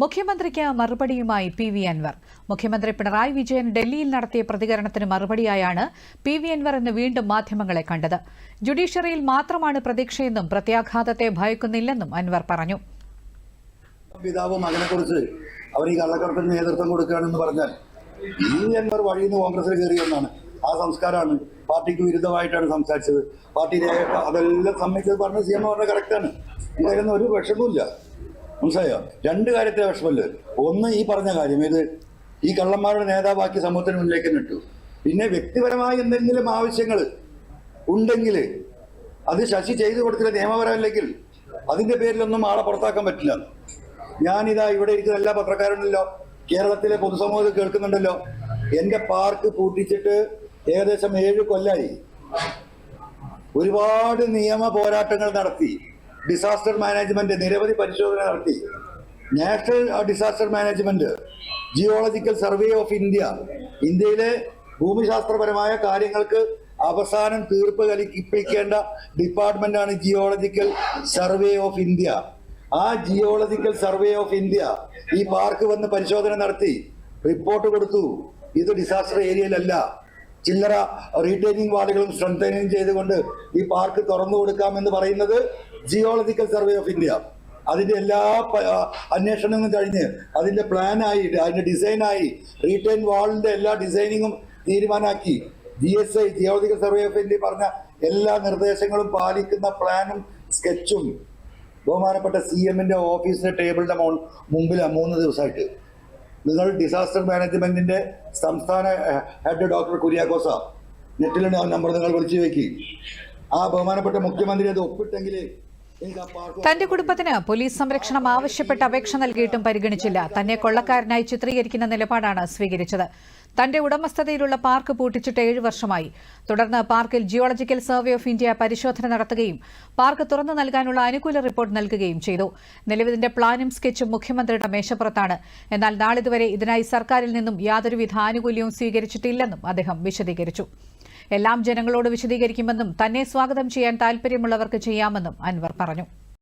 മുഖ്യമന്ത്രിക്ക് മറുപടിയുമായി P V Anwar. മുഖ്യമന്ത്രി പിണറായി വിജയൻ ഡൽഹിയിൽ നടത്തിയ പ്രതികരണത്തിന് മറുപടിയായാണ് പി വി അൻവർ ഇന്ന് വീണ്ടും മാധ്യമങ്ങളെ കണ്ടത്. ജുഡീഷ്യറിയിൽ മാത്രമാണ് പ്രതീക്ഷയെന്നും പ്രത്യാഘാതത്തെ ഭയക്കുന്നില്ലെന്നും അൻവർ പറഞ്ഞു. പിതാവ് മകനെ കുറിച്ച് അവർ ഈ കള്ളക്കടത്തിന് നേതൃത്വം കൊടുക്കുകയാണെന്ന് പറഞ്ഞാൽ ഈ അൻവർ വഴിയിൽ നിന്ന് കോൺഗ്രസിൽ കയറിയെന്നാണ് ആ സംസ്കാരമാണ് പാർട്ടിക്ക് വിരുദ്ധമായിട്ടാണ് സംസാരിച്ചത്. പാർട്ടി അതെല്ലാം സമ്മതിച്ചത് പറഞ്ഞ സി എം പറഞ്ഞ കറക്റ്റാണ് ഇതായിരുന്നു ഒരു വിഷമമില്ല മനസ്സിലായോ? രണ്ട് കാര്യത്തെ വിഷമമില്ല ഒന്ന് ഈ പറഞ്ഞ കാര്യം ഇത് ഈ കള്ളന്മാരുടെ നേതാവാക്കി സമൂഹത്തിന് മുന്നിലേക്ക് നിട്ടു പിന്നെ വ്യക്തിപരമായ എന്തെങ്കിലും ആവശ്യങ്ങൾ ഉണ്ടെങ്കിൽ അത് ശശി ചെയ്തു കൊടുത്തില്ല നിയമപരമല്ലെങ്കിൽ അതിന്റെ പേരിലൊന്നും ആളെ പുറത്താക്കാൻ പറ്റില്ല. ഞാനിതാ ഇവിടെ ഇരിക്കുന്ന എല്ലാ പത്രക്കാരുണ്ടല്ലോ കേരളത്തിലെ പൊതുസമൂഹത്തിൽ കേൾക്കുന്നുണ്ടല്ലോ. എന്റെ പാർക്ക് പൂട്ടിച്ചിട്ട് ഏകദേശം ഏഴ് കൊല്ലായി. ഒരുപാട് നിയമ പോരാട്ടങ്ങൾ നടത്തി. ഡിസാസ്റ്റർ മാനേജ്മെന്റ് നിരവധി പരിശോധന നടത്തി. National disaster management geological survey of India ഇന്ത്യയിലെ ഭൂമിശാസ്ത്രപരമായ കാര്യങ്ങൾക്ക് അവസാനം തീർപ്പ് കൽപ്പിക്കേണ്ട ഡിപ്പാർട്ട്മെന്റാണ് ജിയോളജിക്കൽ സർവേ ഓഫ് ഇന്ത്യ ആ ജിയോളജിക്കൽ സർവേ ഓഫ് ഇന്ത്യ ഈ പാർക്ക് വന്ന് പരിശോധന നടത്തി റിപ്പോർട്ട് കൊടുത്തു. ഇത് ഡിസാസ്റ്റർ ഏരിയയിലല്ല ചില്ലറ റീറ്റെയിനിങ് വാർഡുകളും സ്ട്രെങ്തനിങ് ചെയ്തുകൊണ്ട് ഈ പാർക്ക് തുറന്നു കൊടുക്കാമെന്ന് പറയുന്നത് ജിയോളജിക്കൽ സർവേ ഓഫ് ഇന്ത്യ. അതിന്റെ എല്ലാ അന്വേഷണങ്ങളും കഴിഞ്ഞ് അതിന്റെ പ്ലാനായി അതിന്റെ ഡിസൈനായി റീറ്റെയിൻ വാളിന്റെ എല്ലാ ഡിസൈനിങ്ങും തീരുമാനമാക്കി G S I geological survey of India പറഞ്ഞ എല്ലാ നിർദ്ദേശങ്ങളും പാലിക്കുന്ന പ്ലാനും സ്കെച്ചും ബഹുമാനപ്പെട്ട സി എമ്മിന്റെ ഓഫീസിന്റെ ടേബിളിന്റെ മോൾ മുമ്പിലാണ് മൂന്ന് ദിവസമായിട്ട്. നിങ്ങൾ ഡിസാസ്റ്റർ മാനേജ്മെന്റിന്റെ സംസ്ഥാന ഹെഡ് ഡോക്ടർ കുര്യാക്കോസ നെറ്റിലുണ്ട് ആ നമ്പർ നിങ്ങൾ വിളിച്ചു വെക്കി ആ ബഹുമാനപ്പെട്ട മുഖ്യമന്ത്രി അത് ഒപ്പിട്ടെങ്കിൽ തന്റെ കുടുംബത്തിന് പോലീസ് സംരക്ഷണം ആവശ്യപ്പെട്ട് അപേക്ഷ നൽകിയിട്ടും പരിഗണിച്ചില്ല. തന്നെ കൊള്ളക്കാരനായി ചിത്രീകരിക്കുന്ന നിലപാടാണ് സ്വീകരിച്ചത്. തന്റെ ഉടമസ്ഥതയിലുള്ള പാർക്ക് പൂട്ടിച്ചിട്ട് ഏഴ് വർഷമായി. തുടർന്ന് പാർക്കിൽ ജിയോളജിക്കൽ സർവേ ഓഫ് ഇന്ത്യ പരിശോധന നടത്തുകയും പാർക്ക് തുറന്നു നൽകാനുള്ള അനുകൂല റിപ്പോർട്ട് നൽകുകയും ചെയ്തു. നിലവിലിന്റെ പ്ലാനും സ്കെച്ചും മുഖ്യമന്ത്രിയുടെ മേശപ്പുറത്താണ്. എന്നാൽ നാളിതുവരെ ഇതിനായി സർക്കാരിൽ നിന്നും യാതൊരുവിധ ആനുകൂല്യവും സ്വീകരിച്ചിട്ടില്ലെന്നും അദ്ദേഹം വിശദീകരിച്ചു. എല്ലാം ജനങ്ങളോട് വിശദീകരിക്കുമെന്നും തന്നെ സ്വാഗതം ചെയ്യാൻ താൽപര്യമുള്ളവർക്ക് ചെയ്യാമെന്നും അൻവർ പറഞ്ഞു.